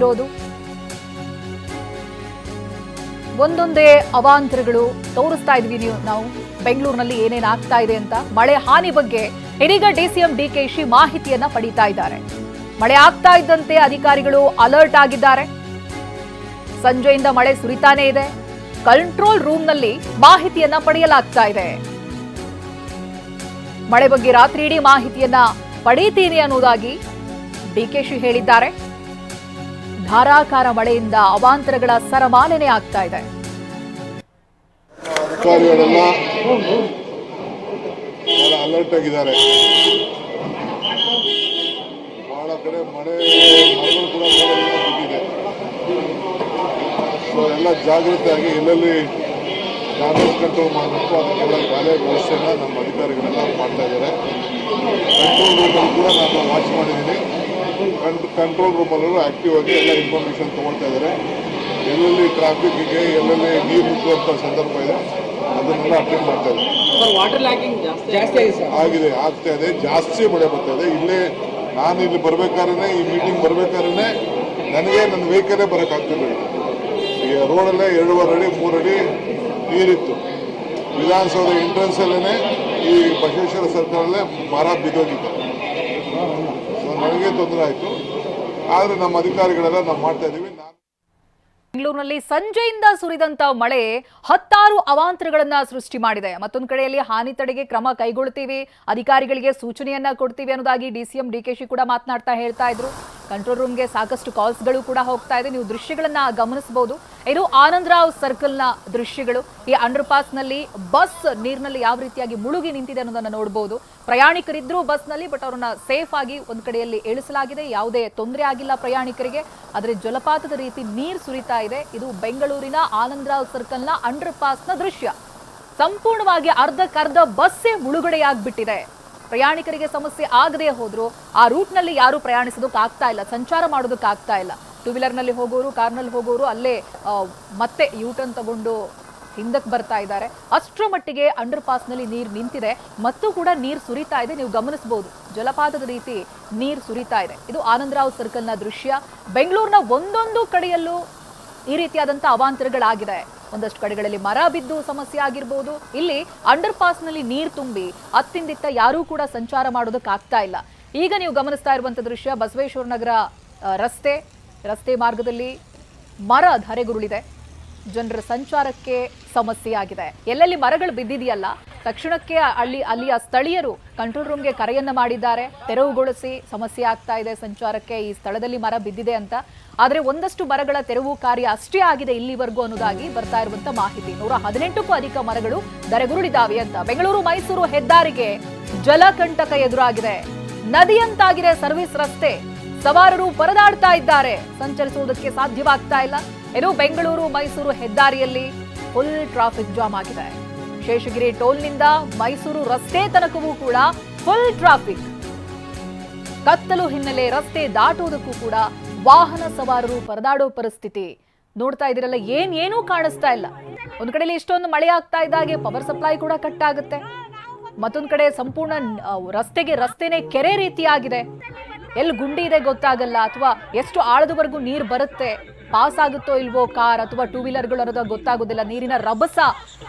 ಇರೋದು? ಒಂದೊಂದೇ ಅವಾಂತರಗಳು ತೋರಿಸ್ತಾ ಇದ್ವಿ ನೀವು ನಾವು ಬೆಂಗಳೂರಿನಲ್ಲಿ ಏನೇನ್ ಆಗ್ತಾ ಇದೆ ಅಂತ. ಮಳೆ ಹಾನಿ ಬಗ್ಗೆ ಇದೀಗ ಡಿಸಿಎಂ ಡಿಕೆಶಿ ಮಾಹಿತಿಯನ್ನ ಪಡೀತಾ ಇದ್ದಾರೆ. ಮಳೆ ಆಗ್ತಾ ಇದ್ದಂತೆ ಅಧಿಕಾರಿಗಳು ಅಲರ್ಟ್ ಆಗಿದ್ದಾರೆ. ಸಂಜೆಯಿಂದ ಮಳೆ ಸುರಿತಾನೇ ಇದೆ. ಕಂಟ್ರೋಲ್ ರೂಮ್ನಲ್ಲಿ ಮಾಹಿತಿಯನ್ನ ಪಡೆಯಲಾಗ್ತಾ ಇದೆ. ಮಳೆ ಬಗ್ಗೆ ರಾತ್ರಿ ಇಡೀ ಮಾಹಿತಿಯನ್ನ ಪಡೀತೀನಿ ಅನ್ನೋದಾಗಿ ಡಿಕೆಶಿ ಹೇಳಿದ್ದಾರೆ. ಧಾರಾಕಾರ ಮಳೆಯಿಂದ ಅವಾಂತರಗಳ ಸರಮಾಲೆನೆ ಆಗ್ತಾ ಇದೆ. ಅಲರ್ಟ್ ಆಗಿದ್ದಾರೆ. ಬಹಳ ಕಡೆ ಮಳೆ ಬಿದ್ದಿದೆ. ಸೊ ಎಲ್ಲ ಜಾಗೃತಿಯಾಗಿ ಎಲ್ಲೆಲ್ಲಿ ಡ್ಯಾಮೇಜ್ ಕಂಟ್ರೋಲ್ ಮಾಡಬೇಕು, ಅದಕ್ಕೆಲ್ಲ ಗಾಲೆ ವ್ಯವಸ್ಥೆನ ನಮ್ಮ ಅಧಿಕಾರಿಗಳೆಲ್ಲ ಮಾಡ್ತಾ ಇದ್ದಾರೆ. ಕಂಟ್ರೋಲ್ ರೂಮಲ್ಲಿ ಕೂಡ ನಾನು ವಾಚ್ ಮಾಡಿದ್ದೀನಿ ಕಂಟ್ರೋಲ್ ರೂಮಲ್ಲೂ ಆಕ್ಟಿವ್ ಆಗಿ ಎಲ್ಲ ಇನ್ಫಾರ್ಮೇಷನ್ ತೊಗೊಳ್ತಾ ಇದ್ದಾರೆ ಎಲ್ಲೆಲ್ಲಿ ಟ್ರಾಫಿಕ್ ಇದೆ ಎಲ್ಲೆಲ್ಲಿ ನೀರು ಮುಟ್ಟುವಂಥ ಸಂದರ್ಭ ಇದೆ ಅದನ್ನೆಲ್ಲ ಅಟೆಂಡ್ ಮಾಡ್ತಾ ಇದ್ದಾರೆ ಸರ್ ವಾಟರ್ ಲ್ಯಾಕಿಂಗ್ ಜಾಸ್ತಿ ಜಾಸ್ತಿ ಆಗಿದೆ ಸರ್. ಆಗಿದೆ ಆಗ್ತಾ ಇದೆ ಜಾಸ್ತಿ ಮಳೆ ಬರ್ತಾ ಇದೆ. ಇಲ್ಲೇ ನಾನು ಇಲ್ಲಿ ಬರ್ಬೇಕಾದ್ರೆ ಈ ಮೀಟಿಂಗ್ ಬರ್ಬೇಕಾದ್ರೆ ನನಗೆ ನನ್ನ ವೆಹಿಕಲ್ಲೇ ಬರೋಕ್ಕಾಗ್ತಿರ್ಲಿಲ್ಲ ಈ ರೋಡಲ್ಲೇ ಎರಡೂವರೆ ಅಡಿ ಮೂರು ಅಡಿ ನೀರಿತ್ತು. ವಿಧಾನಸೌಧ ಎಂಟ್ರೆನ್ಸಲ್ಲೇ ಈ ಬಸವೇಶ್ವರ ಸರ್ಕಾರಲ್ಲೇ ಮರ ಬಿದ್ದೋಗಿತ್ತು ಸೊ ನನಗೆ ತೊಂದರೆ ಆಯಿತು. ಆದರೆ ನಮ್ಮ ಅಧಿಕಾರಿಗಳೆಲ್ಲ ನಾವು ಮಾಡ್ತಾ ಇದ್ದೀವಿ ಬೆಂಗಳೂರಿನಲ್ಲಿ ಸಂಜೆಯಿಂದ ಸುರಿದಂತ ಮಳೆ ಹತ್ತಾರು ಅವಾಂತರಗಳನ್ನ ಸೃಷ್ಟಿ ಮಾಡಿದೆ. ಮತ್ತೊಂದು ಕಡೆಯಲ್ಲಿ ಹಾನಿ ತಡೆಗೆ ಕ್ರಮ ಕೈಗೊಳ್ತೀವಿ. ಅಧಿಕಾರಿಗಳಿಗೆ ಸೂಚನೆಯನ್ನ ಕೊಡ್ತೀವಿ ಅನ್ನೋದಾಗಿ ಡಿಸಿಎಂ ಡಿಕೆಶಿ ಕೂಡ ಮಾತನಾಡ್ತಾ ಹೇಳ್ತಾ ಇದ್ರು. ಕಂಟ್ರೋಲ್ ರೂಮ್ಗೆ ಸಾಕಷ್ಟು ಕಾಲ್ಸ್ಗಳು ಕೂಡ ಹೋಗ್ತಾ ಇದೆ. ನೀವು ದೃಶ್ಯಗಳನ್ನ ಗಮನಿಸಬಹುದು ಇದು ಆನಂದರಾವ್ ಸರ್ಕಲ್ನ ದೃಶ್ಯಗಳು. ಈ ಅಂಡರ್ನಲ್ಲಿ ಬಸ್ ನೀರಿನಲ್ಲಿ ಯಾವ ರೀತಿಯಾಗಿ ಮುಳುಗಿ ನಿಂತಿದೆ ಅನ್ನೋದನ್ನ ನೋಡಬಹುದು ಪ್ರಯಾಣಿಕರಿದ್ರು ಬಸ್ನಲ್ಲಿ, ಬಟ್ ಅವರನ್ನ ಸೇಫ್ ಆಗಿ ಒಂದ್ ಕಡೆಯಲ್ಲಿ ಇಳಿಸಲಾಗಿದೆ. ಯಾವುದೇ ತೊಂದರೆ ಆಗಿಲ್ಲ ಪ್ರಯಾಣಿಕರಿಗೆ. ಆದರೆ ಜಲಪಾತದ ರೀತಿ ನೀರು ಸುರಿತಾ ಇದೆ. ಇದು ಬೆಂಗಳೂರಿನ ಆನಂದರಾವ್ ಸರ್ಕಲ್ನ ಅಂಡರ್ನ ದೃಶ್ಯ. ಸಂಪೂರ್ಣವಾಗಿ ಅರ್ಧಕ್ಕರ್ಧ ಬಸ್ಸೇ ಮುಳುಗಡೆಯಾಗ್ಬಿಟ್ಟಿದೆ. ಪ್ರಯಾಣಿಕರಿಗೆ ಸಮಸ್ಯೆ ಆಗದೆ ಹೋದ್ರು ಆ ರೂಟ್ನಲ್ಲಿ ಯಾರು ಪ್ರಯಾಣಿಸೋದಕ್ಕೆ ಆಗ್ತಾ ಇಲ್ಲ, ಸಂಚಾರ ಮಾಡೋದಕ್ಕಾಗ್ತಾ ಇಲ್ಲ. ಟೂ ವೀಲರ್ನಲ್ಲಿ ಹೋಗೋರು, ಕಾರ್ನಲ್ಲಿ ಹೋಗೋರು ಅಲ್ಲೇ ಮತ್ತೆ ಯೂಟರ್ನ್ ತಗೊಂಡು ಹಿಂದಕ್ಕೆ ಬರ್ತಾ ಇದ್ದಾರೆ. ಅಷ್ಟರ ಮಟ್ಟಿಗೆ ಅಂಡರ್ನಲ್ಲಿ ನೀರು ನಿಂತಿದೆ, ಮತ್ತು ಕೂಡ ನೀರು ಸುರಿತಾ ಇದೆ. ನೀವು ಗಮನಿಸಬಹುದು ಜಲಪಾತದ ರೀತಿ ನೀರು ಸುರಿತಾ ಇದೆ. ಇದು ಆನಂದರಾವ್ ಸರ್ಕಲ್ನ ದೃಶ್ಯ. ಬೆಂಗಳೂರಿನ ಒಂದೊಂದು ಕಡೆಯಲ್ಲೂ ಈ ರೀತಿಯಾದಂಥ ಅವಾಂತರಗಳಾಗಿದೆ ಒಂದಷ್ಟು ಕಡೆಗಳಲ್ಲಿ ಮರ ಬಿದ್ದು ಸಮಸ್ಯೆ ಆಗಿರ್ಬೋದು. ಇಲ್ಲಿ ಅಂಡರ್ನಲ್ಲಿ ನೀರು ತುಂಬಿ ಅತ್ತಿಂದಿತ್ತ ಯಾರೂ ಕೂಡ ಸಂಚಾರ ಮಾಡೋದಕ್ಕೆ ಆಗ್ತಾ ಇಲ್ಲ. ಈಗ ನೀವು ಗಮನಿಸ್ತಾ ಇರುವಂತ ದೃಶ್ಯ ಬಸವೇಶ್ವರ ನಗರ ರಸ್ತೆ. ರಸ್ತೆ ಮಾರ್ಗದಲ್ಲಿ ಮರ ಧರೆಗುರುಳಿದೆ. ಜನರ ಸಂಚಾರಕ್ಕೆ ಸಮಸ್ಯೆ ಆಗಿದೆ. ಎಲ್ಲೆಲ್ಲಿ ಮರಗಳು ಬಿದ್ದಿದೆಯಲ್ಲ ತಕ್ಷಣಕ್ಕೆ ಅಲ್ಲಿ ಅಲ್ಲಿಯ ಸ್ಥಳೀಯರು ಕಂಟ್ರೋಲ್ ರೂಮ್ಗೆ ಕರೆಯನ್ನು ಮಾಡಿದ್ದಾರೆ. ತೆರವುಗೊಳಿಸಿ ಸಮಸ್ಯೆ ಆಗ್ತಾ ಇದೆ. ಸಂಚಾರಕ್ಕೆ ಈ ಸ್ಥಳದಲ್ಲಿ ಮರ ಬಿದ್ದಿದೆ ಅಂತ. ಆದರೆ ಒಂದಷ್ಟು ಮರಗಳ ತೆರವು ಕಾರ್ಯ ಅಷ್ಟೇ ಆಗಿದೆ ಇಲ್ಲಿವರೆಗೂ ಅನ್ನೋದಾಗಿ ಬರ್ತಾ ಇರುವಂತ ಮಾಹಿತಿ. ನೂರ ಹದಿನೆಂಟಕ್ಕೂ ಅಧಿಕ ಮರಗಳು ಧರೆಗುರುಳಿದಾವೆ ಅಂತ. ಬೆಂಗಳೂರು, ಮೈಸೂರು ಹೆದ್ದಾರಿಗೆ ಜಲಕಂಟಕ ಎದುರಾಗಿದೆ. ನದಿಯಂತಾಗಿದೆ ಸರ್ವಿಸ್ ರಸ್ತೆ. ಸವಾರರು ಪರದಾಡ್ತಾ ಇದ್ದಾರೆ. ಸಂಚರಿಸುವುದಕ್ಕೆ ಸಾಧ್ಯವಾಗ್ತಾ ಇಲ್ಲ. ಏನು ಬೆಂಗಳೂರು, ಮೈಸೂರು ಹೆದ್ದಾರಿಯಲ್ಲಿ ಫುಲ್ ಟ್ರಾಫಿಕ್ ಜಾಮ್ ಆಗಿದೆ. ಶೇಷಗಿರಿ ಟೋಲ್ನಿಂದ ಮೈಸೂರು ರಸ್ತೆ ತನಕವೂ ಕೂಡ ಫುಲ್ ಟ್ರಾಫಿಕ್ ಕತ್ತಲು ಹಿನ್ನೆಲೆ ರಸ್ತೆ ದಾಟುವುದಕ್ಕೂ ಕೂಡ ವಾಹನ ಸವಾರರು ಪರದಾಡೋ ಪರಿಸ್ಥಿತಿ. ನೋಡ್ತಾ ಇದಿರಲ್ಲ ಏನ್ ಏನೂ ಕಾಣಿಸ್ತಾ ಇಲ್ಲ. ಒಂದ್ ಕಡೆಯಲ್ಲಿ ಇಷ್ಟೊಂದು ಮಳೆ ಆಗ್ತಾ ಇದ್ದಾಗೆ ಪವರ್ ಸಪ್ಲೈ ಕೂಡ ಕಟ್ ಆಗುತ್ತೆ. ಮತ್ತೊಂದ್ ಕಡೆ ಸಂಪೂರ್ಣ ರಸ್ತೆಗೆ ರಸ್ತೆನೆ ಕೆರೆ ರೀತಿಯಾಗಿದೆ. ಎಲ್ಲಿ ಗುಂಡಿ ಇದೆ ಗೊತ್ತಾಗಲ್ಲ ಅಥವಾ ಎಷ್ಟು ಆಳದವರೆಗೂ ನೀರು ಬರುತ್ತೆ? ಪಾಸ್ ಆಗುತ್ತೋ ಇಲ್ವೋ ಕಾರ್ ಅಥವಾ ಟೂ ವೀಲರ್ಗಳು ಅನ್ನೋದು ಗೊತ್ತಾಗೋದಿಲ್ಲ. ನೀರಿನ ರಭಸ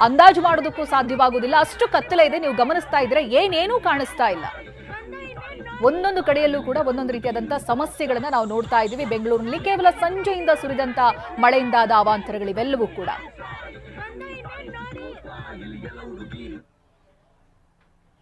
ಅಂದಾಜು ಮಾಡೋದಕ್ಕೂ ಸಾಧ್ಯವಾಗುವುದಿಲ್ಲ ಅಷ್ಟು ಕತ್ತಲೆ ಇದೆ. ನೀವು ಗಮನಿಸ್ತಾ ಇದ್ರೆ ಏನೇನೂ ಕಾಣಿಸ್ತಾ ಇಲ್ಲ. ಒಂದೊಂದು ಕಡೆಯಲ್ಲೂ ಕೂಡ ಒಂದೊಂದು ರೀತಿಯಾದಂಥ ಸಮಸ್ಯೆಗಳನ್ನ ನಾವು ನೋಡ್ತಾ ಇದ್ದೀವಿ. ಬೆಂಗಳೂರಿನಲ್ಲಿ ಕೇವಲ ಸಂಜೆಯಿಂದ ಸುರಿದಂತ ಮಳೆಯಿಂದಾದ ಅವಾಂತರಗಳಿವೆಲ್ಲವೂ ಕೂಡ.